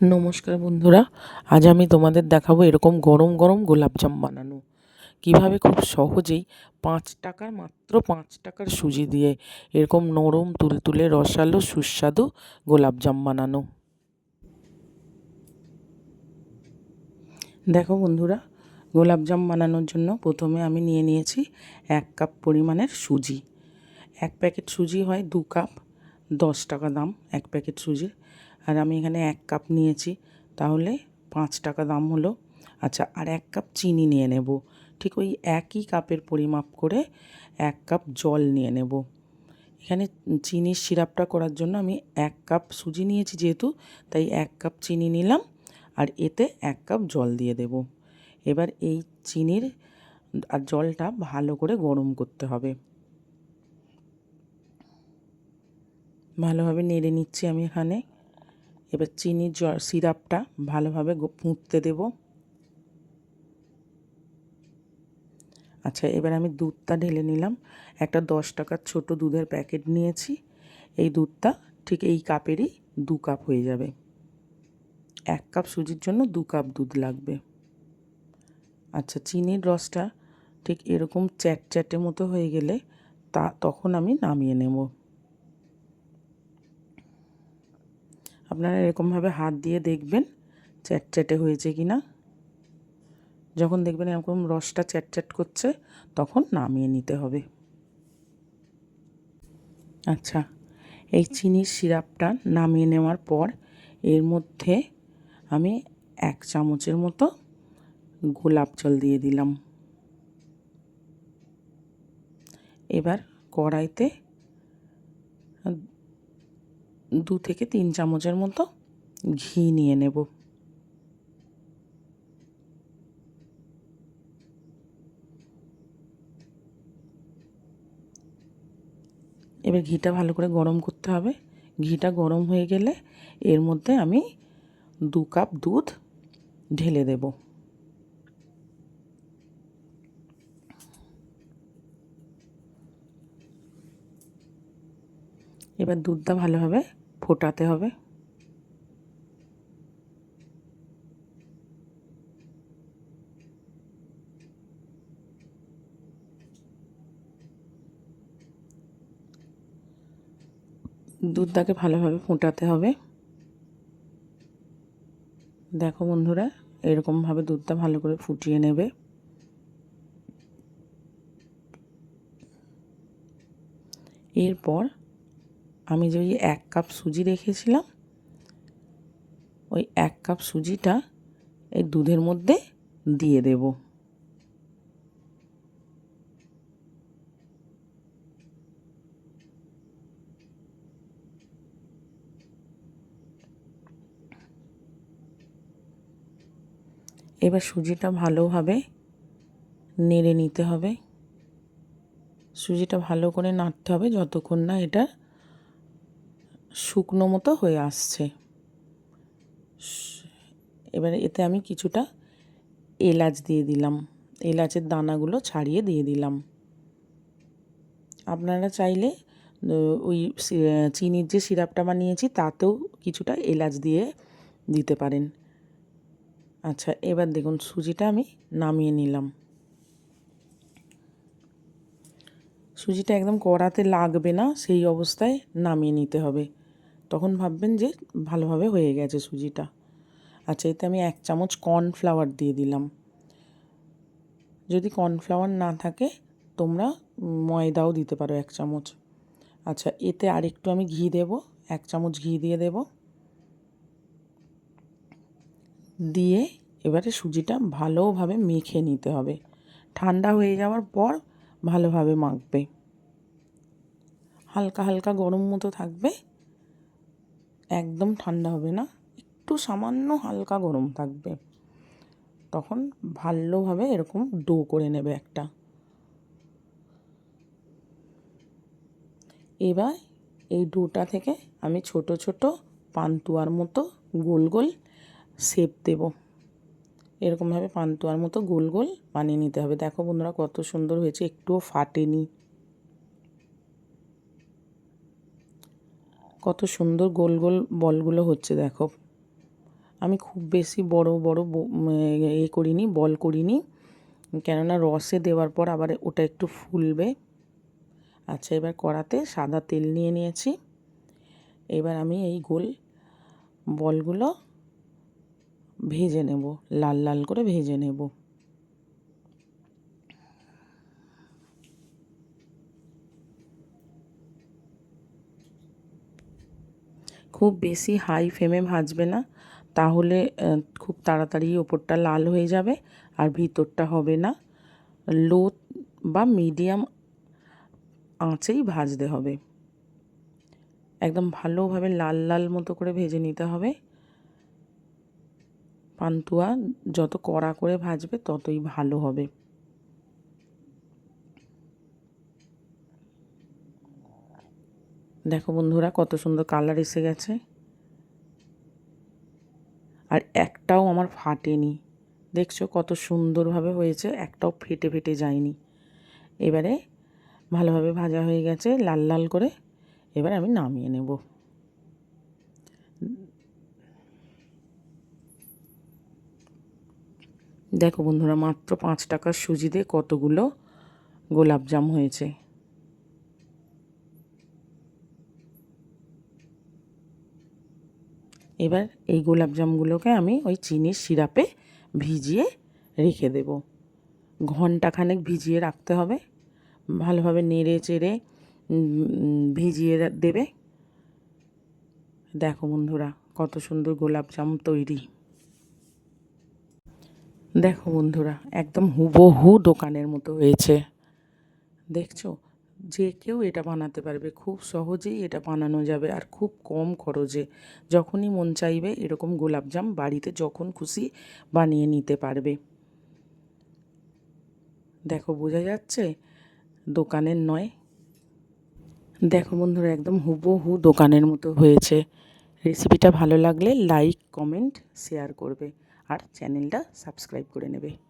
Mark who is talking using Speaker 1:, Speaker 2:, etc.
Speaker 1: নমস্কার বন্ধুরা, আজ আমি তোমাদের দেখাবো এরকম গরম গরম গোলাপজাম বানানো। কীভাবে খুব সহজেই পাঁচ টাকার মাত্র পাঁচ টাকার সুজি দিয়ে এরকম নরম তুলতুলে রসালো সুস্বাদু গোলাপজাম বানানো। দেখো বন্ধুরা গোলাপজাম বানানোর জন্য প্রথমে আমি নিয়ে নিয়েছি এক কাপ পরিমাণের সুজি। এক প্যাকেট সুজি হয় দু কাপ, দশ টাকা দাম এক প্যাকেট সুজির আর আমি এখানে এক কাপ নিয়েছি, তাহলে পাঁচ টাকা দাম হলো। আচ্ছা আর এক কাপ চিনি নিয়ে নেব। ঠিক ওই একই কাপের পরিমাপ করে এক কাপ জল নিয়ে নেব। এখানে চিনির সিরাপটা করার জন্য আমি এক কাপ সুজি নিয়েছি যেহেতু, তাই এক কাপ চিনি নিলাম আর এতে এক কাপ জল দিয়ে দেব। এবার এই চিনির আর জলটা ভালো করে গরম করতে হবে। ভালোভাবে নেড়ে নিচ্ছি আমি এখানে। এবার চিনির জ সিরাপটা ভালোভাবে ফুটতে দেব। আচ্ছা এবার আমি দুধটা ঢেলে নিলাম। একটা দশ টাকার ছোট দুধের প্যাকেট নিয়েছি। এই দুধটা ঠিক এই কাপেরই দু কাপ হয়ে যাবে। এক কাপ সুজির জন্য দু কাপ দুধ লাগবে। আচ্ছা চিনির রসটা ঠিক এরকম চ্যাট চ্যাটে মতো হয়ে গেলে তা তখন আমি নামিয়ে নেব। আপনারা এরকমভাবে হাত দিয়ে দেখবেন চ্যাটচ্যাটে হয়েছে কি না। যখন দেখবেন এরকম রসটা চ্যাটচ্যাট করছে, তখন নামিয়ে নিতে হবে। আচ্ছা এই চিনির সিরাপটা নামিয়ে নেওয়ার পর এর মধ্যে আমি এক চামচের মতো গোলাপ জল দিয়ে দিলাম। এবার কড়াইতে দু থেকে তিন চামচের মতো ঘি নিয়ে নেব। এবার ঘিটা ভালো করে গরম করতে হবে। ঘিটা গরম হয়ে গেলে এর মধ্যে আমি দু কাপ দুধ ঢেলে দেব। এবার দুধটা ভালোভাবে ফোটাতে হবে। দুধটাকে ভালোভাবে ফোটাতে হবে। দেখো বন্ধুরা, এরকমভাবে দুধটা ভালো করে ফুটিয়ে নেবে। এরপর আমি যে ওই এক কাপ সুজি রেখেছিলাম, ওই এক কাপ সুজিটা এই দুধের মধ্যে দিয়ে দেব। এবার সুজিটা ভালোভাবে নেড়ে নিতে হবে। সুজিটা ভালো করে নাড়তে হবে যতক্ষণ না এটা শুকনো মতো হয়ে আসছে। এবারে এতে আমি কিছুটা এলাচ দিয়ে দিলাম। এলাচের দানাগুলো ছাড়িয়ে দিয়ে দিলাম। আপনারা চাইলে ওই চিনির যে সিরাপটা বানিয়েছি, তাতেও কিছুটা এলাচ দিয়ে দিতে পারেন। আচ্ছা এবার দেখুন, সুজিটা আমি নামিয়ে নিলাম। সুজিটা একদম কড়াতে লাগবে না, সেই অবস্থায় নামিয়ে নিতে হবে। তখন ভাববেন যে ভালোভাবে হয়ে গেছে সুজিটা। আচ্ছা এতে আমি এক চামচ কর্নফ্লাওয়ার দিয়ে দিলাম। যদি কর্নফ্লাওয়ার না থাকে, তোমরা ময়দাও দিতে পারো এক চামচ। আচ্ছা এতে আরেকটু আমি ঘি দেব, এক চামচ ঘি দিয়ে দেব। দিয়ে এবারে সুজিটা ভালোভাবে মেখে নিতে হবে। ঠান্ডা হয়ে যাওয়ার পর ভালোভাবে মাখবে। হালকা হালকা গরম মতো থাকবে। একদম ঠান্ডা হবে না, একটু সামান্য হালকা গরম থাকবে। তখন ভালোভাবে এরকম ডো করে নেবে একটা। এবার এই ডোটা থেকে আমি ছোট ছোট পান্তুয়ার মতো গোল গোল শেপ দেব। এরকমভাবে পান্তুয়ার মতো গোল গোল বানিয়ে নিতে হবে। দেখো বন্ধুরা কত সুন্দর হয়েছে, একটুও ফাটেনি। কত সুন্দর গোল গোল বলগুলো হচ্ছে, দেখো। আমি খুব বেশি বড় বড় এ করিনি, বল করিনি। কেননা রসে দেওয়ার পর আবার ওটা একটু ফুলবে। আচ্ছা এবার কড়াতে সাদা তেল নিয়ে নিয়েছি। এবার আমি এই গোল বলগুলো ভেজে নেব, লাল লাল করে ভেজে নেব। খুব বেশি হাই ফ্লেমে ভাজবে না। তাহলে খুব তাড়াতাড়ি ওপরটা লাল হয়ে যাবে আর ভিতরটা হবে না। লো বা মিডিয়াম আঁচেই ভাজতে হবে। একদম ভালোভাবে লাল লাল মতো করে ভেজে নিতে হবে। পান্তুয়া যত কড়া করে ভাজবে ততই ভালো হবে। দেখো বন্ধুরা, কত সুন্দর কালার এসে গেছে। আর একটাও আমার ফাটেনি। দেখছ কত সুন্দরভাবে হয়েছে, একটাও ফেটে ফেটে যায়নি। এবারে ভালোভাবে ভাজা হয়ে গেছে, লাল লাল করে। এবার আমি নামিয়ে নেব। দেখো বন্ধুরা, মাত্র পাঁচ টাকার সুজি দিয়ে কতগুলো গোলাপজাম হয়েছে। এবার এই গোলাপজামগুলোকে আমি ওই চিনির সিরাপে ভিজিয়ে রেখে দেব। ঘন্টাখানেক ভিজিয়ে রাখতে হবে। ভালোভাবে নেড়ে চেড়ে ভিজিয়ে দেবে। দেখো বন্ধুরা, কত সুন্দর গোলাপজাম তৈরি। দেখো বন্ধুরা, একদম হুবহু দোকানের মতো হয়েছে। দেখছ? যে কেউ এটা বানাতে পারবে, খুব সহজেই এটা বানানো যাবে আর খুব কম খরচে। যখনই মন চাইবে এরকম গোলাপজাম বাড়িতে যখন খুশি বানিয়ে নিতে পারবে। দেখো, বোঝা যাচ্ছে? দোকানের নয়। দেখো বন্ধুরা, একদম হুবহু দোকানের মতো হয়েছে। রেসিপিটা ভালো লাগলে লাইক, কমেন্ট, শেয়ার করবে। আর চ্যানেলটা সাবস্ক্রাইব করে নেবে।